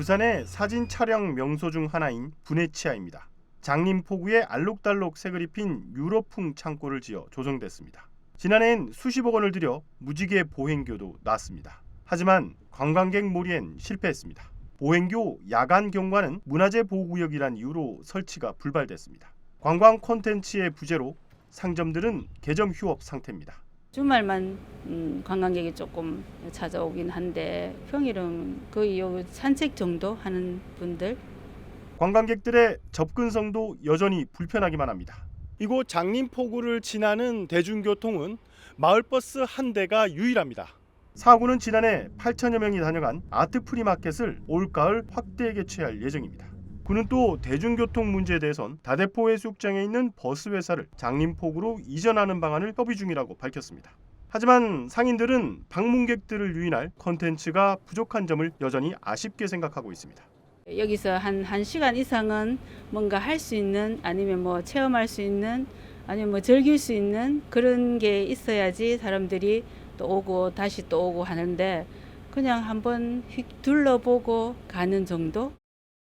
부산의 사진 촬영 명소 중 하나인 부네치아입니다. 장림포구에 알록달록 색을 입힌 유럽풍 창고를 지어 조성됐습니다. 지난해엔 수십억 원을 들여 무지개 보행교도 놨습니다. 하지만 관광객 몰이엔 실패했습니다. 보행교 야간 경과는 문화재 보호구역이란 이유로 설치가 불발됐습니다. 관광 콘텐츠의 부재로 상점들은 개점 휴업 상태입니다. 주말만 음, 관광객이 조금 찾아오긴 한데 평일은 거의 요 산책 정도 하는 분들 관광객들의 접근성도 여전히 불편하기만 합니다. 이곳 장림포구를 지나는 대중교통은 마을버스 한 대가 유일합니다. 사구는 지난해 8천여 명이 다녀간 아트 프리 마켓을 올가을 확대 개최할 예정입니다. 구는 또 대중교통 문제에 대해선 다대포 해수욕장에 있는 버스 회사를 장림포구로 이전하는 방안을 협의 중이라고 밝혔습니다. 하지만 상인들은 방문객들을 유인할 컨텐츠가 부족한 점을 여전히 아쉽게 생각하고 있습니다. 여기서 한 1시간 이상은 뭔가 할 수 있는 아니면 뭐 체험할 수 있는 아니면 뭐 즐길 수 있는 그런 게 있어야지 사람들이 또 오고 다시 또 오고 하는데 그냥 한번 휙 둘러보고 가는 정도